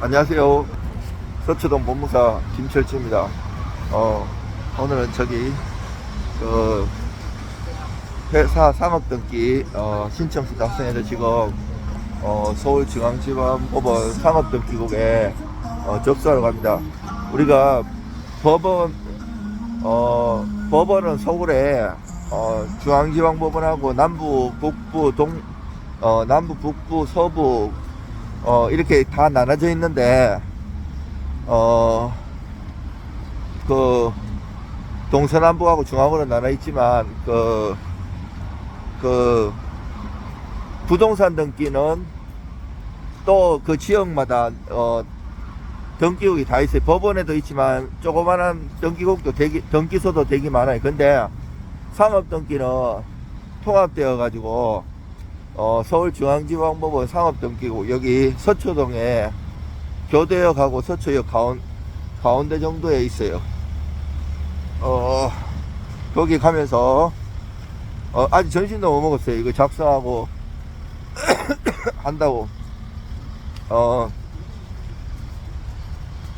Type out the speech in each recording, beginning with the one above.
안녕하세요. 서초동 본무사 김철주입니다. 어, 오늘은 저기, 그, 회사 상업등기, 어, 신청서 작성해서 지금, 어, 서울중앙지방법원 상업등기국에, 어, 접수하러 갑니다. 우리가 법원, 어, 법원은 서울에, 어, 중앙지방법원하고 남부, 북부, 동, 어, 남부, 북부, 서부, 어, 이렇게 다 나눠져 있는데, 어, 그, 동서남북하고 중앙으로 나눠 있지만, 그, 그, 부동산 등기는 또 그 지역마다, 어, 등기국이 다 있어요. 법원에도 있지만, 조그만한 등기국도 되게, 등기소도 되게 많아요. 근데, 상업 등기는 통합되어 가지고, 어, 서울중앙지방법원 상업등기고 여기 서초동에 교대역하고 서초역 가운, 가운데 정도에 있어요. 어, 거기 가면서 어, 아직 전신도 못 먹었어요. 이거 작성하고 한다고. 어,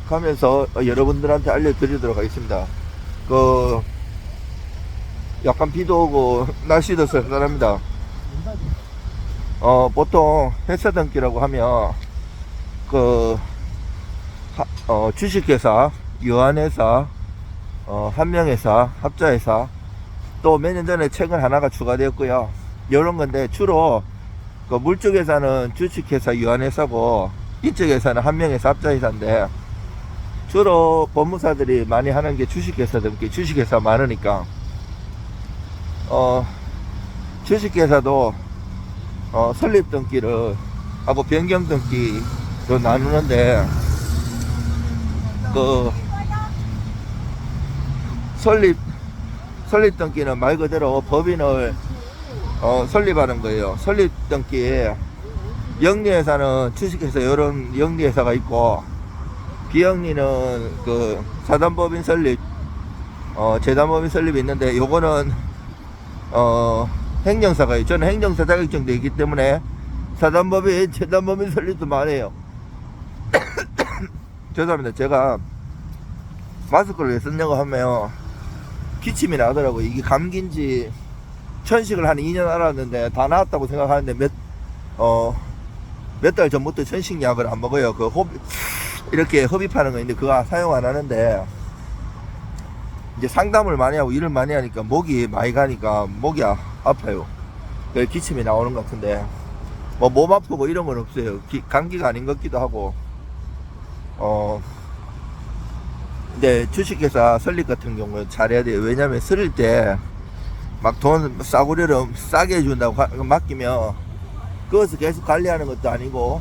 가면서 어, 여러분들한테 알려드리도록 하겠습니다. 그, 약간 비도 오고 날씨도 쌀쌀합니다. 어, 보통 회사 등기라고 하면, 그, 하- 어, 주식회사, 유한회사, 어, 한명회사, 합자회사, 또 몇 년 전에 최근 하나가 추가되었고요. 이런 건데, 주로, 그 물쪽회사는 주식회사, 유한회사고, 이쪽회사는 한명회사, 합자회사인데, 주로 법무사들이 많이 하는 게 주식회사 등기, 주식회사 많으니까, 어, 주식회사도 어, 설립 등기를 하고 변경 등기 로 나누는데 그 설립 설립 등기는 말 그대로 법인을 어, 설립하는 거예요. 설립 등기에 영리회사는 주식회사 이런 영리회사가 있고 비영리는 그 사단법인 설립 어, 재단법인 설립이 있는데 요거는 어, 행정사가요. 저는 행정사 자격증도 있기 때문에 사단법인, 재단법인 설립도 많아요. 죄송합니다. 제가 마스크를 왜 썼냐고 하면 기침이 나더라고요. 이게 감기인지 천식을 한 2년 알았는데 다 나았다고 생각하는데 몇, 어, 몇 달 전부터 천식 약을 안 먹어요. 그 흡, 이렇게 흡입하는 거 있는데 그거 사용 안 하는데 이제 상담을 많이 하고 일을 많이 하니까 목이 많이 가니까 목이 아, 아파요. 그 기침이 나오는 것 같은데 뭐 몸 아프고 이런 건 없어요. 기- 감기가 아닌 것 같기도 하고 어 근데 주식회사 설립 같은 경우는 잘해야 돼요. 왜냐면 설릴 때막 돈 싸구려를 싸게 해준다고 가- 맡기면 그것을 계속 관리하는 것도 아니고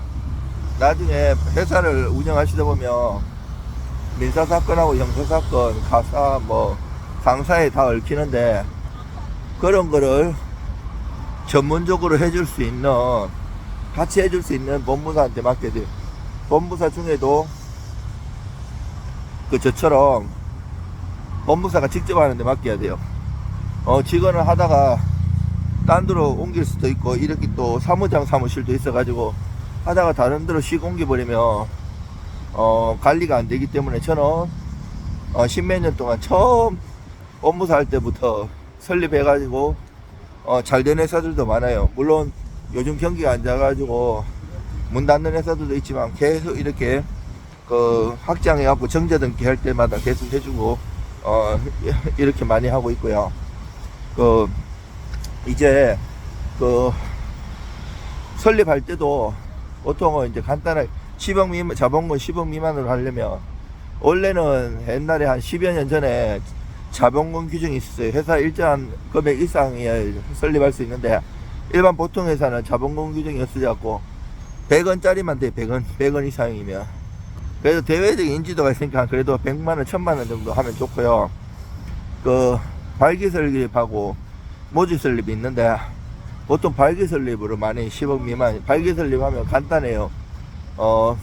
나중에 회사를 운영하시다 보면 민사사건하고 형사사건, 가사, 뭐, 상사에 다 얽히는데, 그런 거를 전문적으로 해줄 수 있는, 같이 해줄 수 있는 법무사한테 맡겨야 돼요. 법무사 중에도, 그, 저처럼, 법무사가 직접 하는데 맡겨야 돼요. 어, 직원을 하다가, 딴 데로 옮길 수도 있고, 이렇게 또 사무장 사무실도 있어가지고, 하다가 다른 데로 씩 옮겨버리면, 어, 관리가 안 되기 때문에 저는 어, 십몇 년 동안 처음 업무사 할 때부터 설립해가지고 어, 잘 된 회사들도 많아요. 물론 요즘 경기가 안 좋아가지고 문 닫는 회사들도 있지만 계속 이렇게 그 확장해갖고 정제 등기 할 때마다 계속 해주고 어, 이렇게 많이 하고 있고요. 그 이제 그 설립할 때도 보통은 이제 간단하게 10억 미만, 자본금 10억 미만으로 하려면, 원래는 옛날에 한 10여 년 전에 자본금 규정이 있었어요. 회사 일정한 금액 이상이야 설립할 수 있는데, 일반 보통 회사는 자본금 규정이 없어졌고, 100원짜리만 돼, 100원, 100원 이상이면. 그래도 대외적인 인지도가 있으니까 그래도 100만 원, 1000만 원 정도 하면 좋고요. 그, 발기 설립하고 모집 설립이 있는데, 보통 발기 설립으로 많이 10억 미만, 발기 설립하면 간단해요. 어,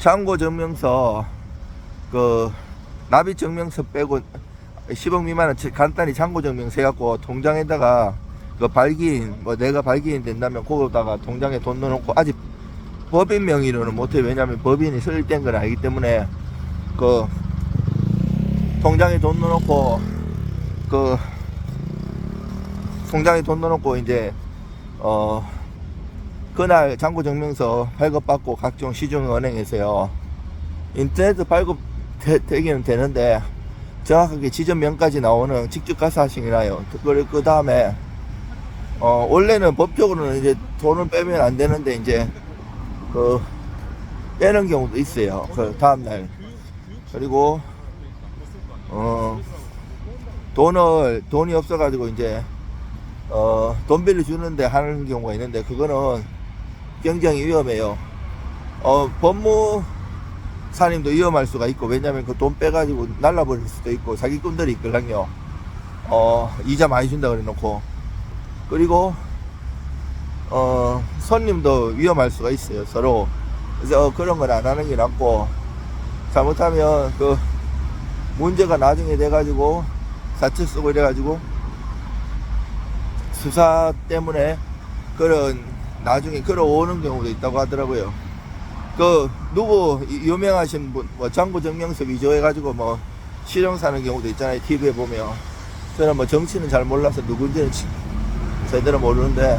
창고 증명서, 그, 납입 증명서 빼고 10억 미만은 치- 간단히 창고 증명서 해갖고 통장에다가 그 발기인, 뭐 내가 발기인 된다면 그거다가 통장에 돈 넣어놓고 아직 법인 명의로는 못해. 왜냐하면 법인이 설립된 건 아니기 때문에 그 통장에 돈 넣어놓고 그 통장에 돈 넣어놓고 이제 어 그날 잔고 증명서 발급받고 각종 시중은행에서요. 인터넷 발급 되, 되기는 되는데 정확하게 지점명까지 나오는 직접 가서 하시나요? 그리고 그 다음에 어 원래는 법적으로는 이제 돈을 빼면 안 되는데 이제 그 빼는 경우도 있어요. 그 다음날. 그리고 어 돈을 돈이 없어가지고 이제 어, 돈 빌려 주는데 하는 경우가 있는데 그거는 굉장히 위험해요. 어, 법무 사님도 위험할 수가 있고 왜냐면 그 돈 빼가지고 날라버릴 수도 있고 사기꾼들이 있거든요. 어, 이자 많이 준다 그래 놓고 그리고 어, 손님도 위험할 수가 있어요 서로 그래서 어, 그런 건안 하는 게 낫고 잘못하면 그 문제가 나중에 돼가지고 사채 쓰고 이래가지고 수사 때문에 그런 나중에 걸어오는 경우도 있다고 하더라고요. 그 누구 이- 유명하신 분, 뭐 장부 증명서 위조해가지고 뭐 실형 사는 경우도 있잖아요. TV에 보면 저는 뭐 정치는 잘 몰라서 누군지는 지- 제대로 모르는데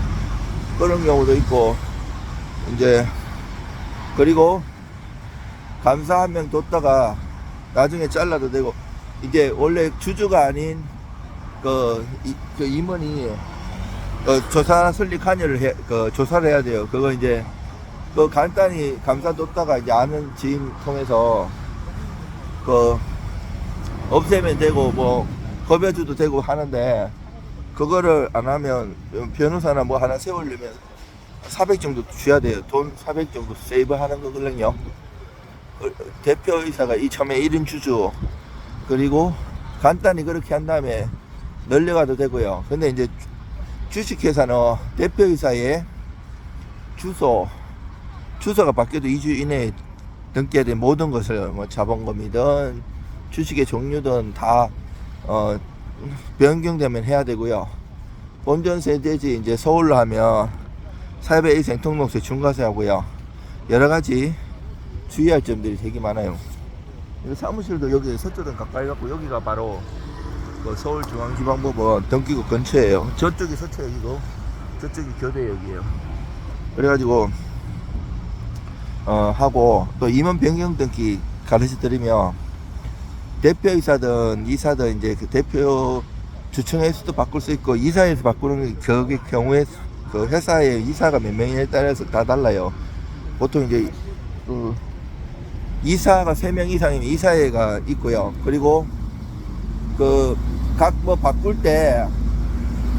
그런 경우도 있고 이제 그리고 감사 한 명 뒀다가 나중에 잘라도 되고 이제 원래 주주가 아닌 그, 이, 그 임원이 그 조사 설립 관여를 해, 그 조사를 해야 돼요. 그거 이제 그 간단히 감사 뒀다가 이제 아는 지인 통해서 그 없애면 되고 뭐 겁여줘도 되고 하는데 그거를 안 하면 변호사나 뭐 하나 세우려면 400 정도 줘야 돼요. 돈 400 정도 세이브 하는 거거든요. 그 대표이사가 이 처음에 1인 주주 그리고 간단히 그렇게 한 다음에 늘려가도 되고요. 근데 이제 주식회사는 대표이사의 주소, 주소가 바뀌어도 2주 이내에 등기해야 될 모든 것을 뭐 자본금이든 주식의 종류든 다 어, 변경되면 해야 되고요. 본전세 대지 이제 서울로 하면 사회배 일생 등록세 중과세 하고요. 여러 가지 주의할 점들이 되게 많아요. 사무실도 여기 서쪽은 가까이 갖고 여기가 바로 그 서울중앙지방법원 등기구 근처에요. 저쪽이 서초역이고 저쪽이 교대역이에요. 그래가지고 어 하고 또 임원 변경 등기 가르쳐 드리면 대표이사든 이사든 이제 그 대표 주청에서도 바꿀 수 있고 이사에서 바꾸는 그 경우에 그 회사의 이사가 몇 명에 따라서 다 달라요. 보통 이제 그 이사가 세 명 이상이면 이사회가 있고요. 그리고 그 각 뭐 바꿀 때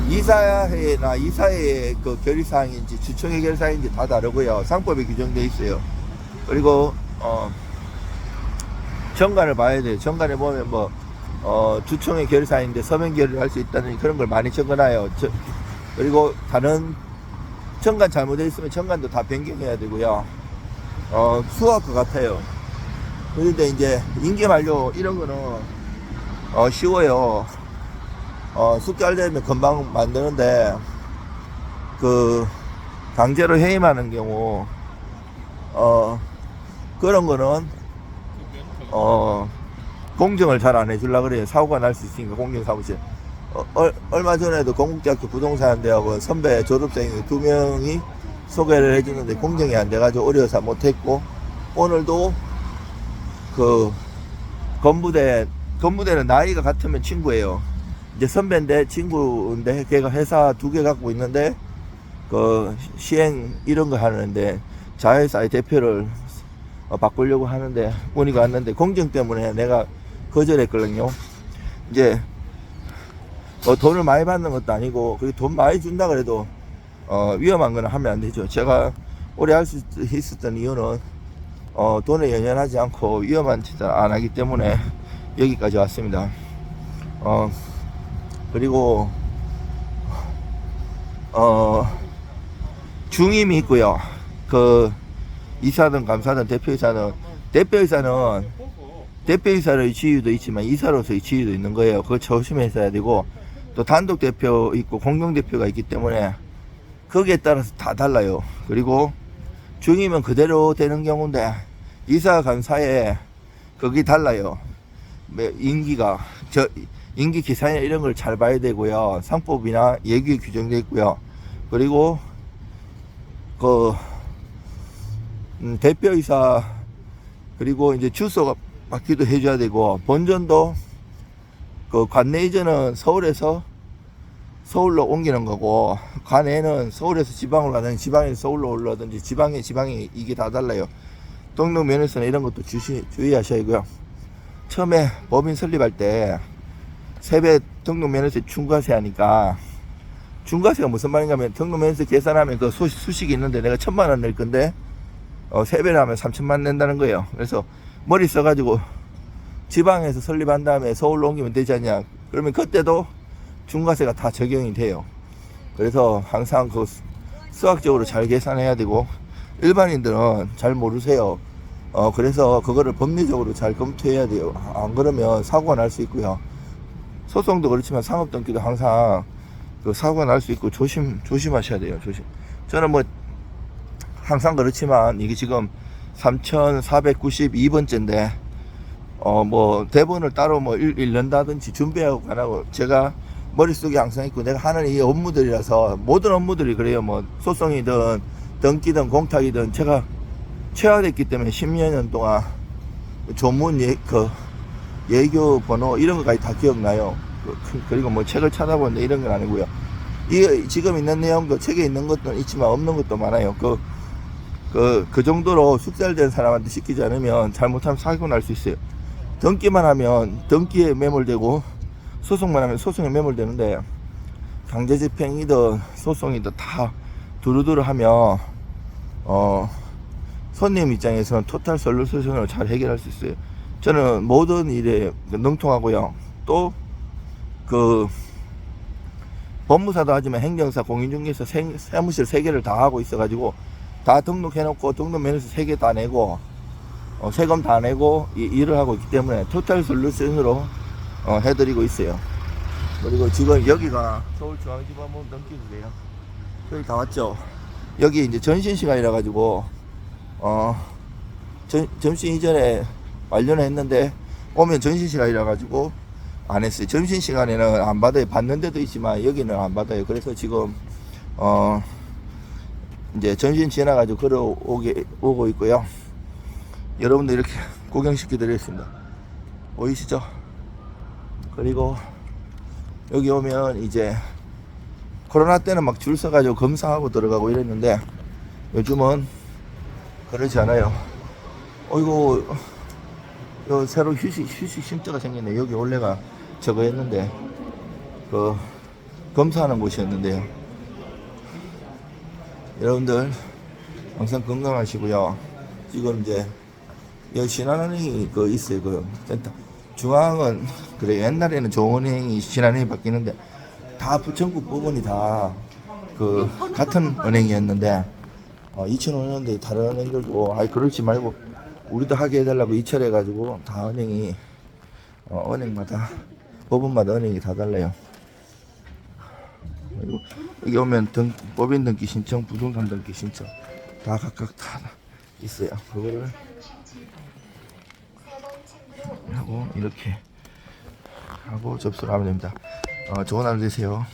이사회나 이사회의 그 결의사항인지 주청의 결의사항인지 다 다르고요. 상법에 규정되어 있어요. 그리고 어 정관을 봐야 돼요. 정관에 보면 뭐 어, 주청의 결의사항인데 서면 결의를 할 수 있다는 그런 걸 많이 적어놔요. 저, 그리고 다른 정관 잘못되어 있으면 정관도 다 변경해야 되고요. 어, 수학 것 같아요. 그런데 이제 임기 만료 이런 거는 어, 쉬워요. 어, 숙달되면 금방 만드는데 그 강제로 해임하는 경우 어, 그런 거는 어, 공정을 잘 안 해주려 그래요. 사고가 날 수 있으니까 공정 사무실. 어, 얼, 얼마 전에도 건국대학교 부동산대학원 선배 졸업생이 두 명이 소개를 해주는데 공정이 안 돼가지고 어려서 못했고 오늘도 그 건부대 건부대는 나이가 같으면 친구예요. 이제 선배인데 친구인데 걔가 회사 두 개 갖고 있는데 그 시행 이런 거 하는데 자회사의 대표를 어, 바꾸려고 하는데 문의가 왔는데 공정 때문에 내가 거절했거든요. 이제 뭐 돈을 많이 받는 것도 아니고 그리고 돈 많이 준다 그래도 어, 위험한 거는 하면 안 되죠. 제가 오래 할 수 있었던 이유는 어, 돈에 연연하지 않고 위험한 짓을 안 하기 때문에 여기까지 왔습니다. 어, 그리고 어, 중임이 있고요. 그 이사든 감사든 대표이사는 대표이사는 대표이사의 지위도 있지만 이사로서의 지위도 있는 거예요. 그걸 조심해서 해야 되고 또 단독 대표 있고 공동 대표가 있기 때문에 거기에 따라서 다 달라요. 그리고 중이면 그대로 되는 경우인데 이사 간 사이에 그게 달라요. 매- 임기가 저 임기 기사나 이런 걸 잘 봐야 되고요. 상법이나 예규에 규정되어 있고요. 그리고 그 음, 대표이사 그리고 이제 주소가 바뀌도 해줘야 되고 본전도 그 관내 이전은 서울에서 서울로 옮기는 거고 관내는 서울에서 지방으로 가든지 지방에서 서울로 올라든지 지방에 지방에 이게 다 달라요. 등록 면에서는 이런 것도 주시, 주의하셔야고요. 처음에 법인 설립할 때 세배 등록 면에서 중과세 하니까 중과세가 무슨 말인가 하면 등록 면에서 계산하면 그 수, 수식이 있는데 내가 천만 원 낼 건데 어, 세배를 하면 삼천만 원 낸다는 거예요. 그래서 머리 써가지고 지방에서 설립한 다음에 서울로 옮기면 되지 않냐. 그러면 그때도 중과세가 다 적용이 돼요. 그래서 항상 그 수- 수학적으로 잘 계산해야 되고 일반인들은 잘 모르세요. 어 그래서 그거를 법리적으로 잘 검토해야 돼요. 안 그러면 사고가 날 수 있고요. 소송도 그렇지만 상업 등기도 항상 그 사고가 날 수 있고 조심 조심하셔야 돼요. 조심. 저는 뭐 항상 그렇지만 이게 지금 3,492번째인데 어 뭐 대본을 따로 뭐 읽- 읽는다든지 준비하고 가라고 제가 머릿속에 항상 있고 내가 하는 이 업무들이라서 모든 업무들이 그래요. 뭐 소송이든 등기든 공탁이든 제가 체화됐기 때문에 10여 년 동안 조문 예, 그 예교 번호 이런 것까지 다 기억나요. 그- 그- 그리고 뭐 책을 찾아보는데 이런 건 아니고요. 이 지금 있는 내용도 책에 있는 것도 있지만 없는 것도 많아요. 그 그, 그 정도로 숙달된 사람한테 시키지 않으면 잘못하면 사고 날 수 있어요. 등기만 하면 등기에 매몰되고 소송만 하면 소송에 매몰되는데 강제 집행이든 소송이든 다 두루두루 하면 어 손님 입장에서는 토탈 솔루션으로 잘 해결할 수 있어요. 저는 모든 일에 능통하고요. 또 그 법무사도 하지만 행정사, 공인중개사, 세- 사무실 세 개를 다 하고 있어가지고 다 등록해놓고 등록면에서 세개 다 내고 어, 세금 다 내고 이, 일을 하고 있기 때문에 토탈 솔루션으로 어, 해드리고 있어요. 그리고 지금 여기가 서울중앙지방법원 등기소예요. 여기 다 왔죠. 여기 이제 전신 시간이라 가지고 어 전, 점심 이전에 완료는 했는데 오면 전신 시간이라 가지고 안 했어요. 점심 시간에는 안 받아요. 받는 데도 있지만 여기는 안 받아요. 그래서 지금 어 이제 전신 지나가지고 걸어오게 오고 있고요. 여러분들 이렇게 구경시켜 드리겠습니다. 보이시죠? 그리고 여기 오면 이제 코로나 때는 막 줄 서가지고 검사하고 들어가고 이랬는데 요즘은 그러지 않아요. 어이구, 요 새로 휴식, 휴식 쉼터가 생겼네. 여기 원래가 저거 했는데, 그, 검사하는 곳이었는데요. 여러분들 항상 건강하시고요. 지금 이제 신한은행이 그 있어요. 그 센터. 중앙은 그래 옛날에는 좋은은행이 신한은행이 바뀌는데 다 전국 부분이 다 그 같은 은행이었는데 어, 2005년도에 다른 은행들도 아이 그렇지 말고 우리도 하게 해달라고 이철해 가지고 다 은행이 어, 은행마다 법원마다 은행이 다 달라요. 그리고 여기 오면 등, 법인 등기 신청, 부동산 등기 신청 다 각각 다 있어요. 그거를 하고 이렇게 하고 접수를 하면 됩니다. 어, 좋은 하루 되세요.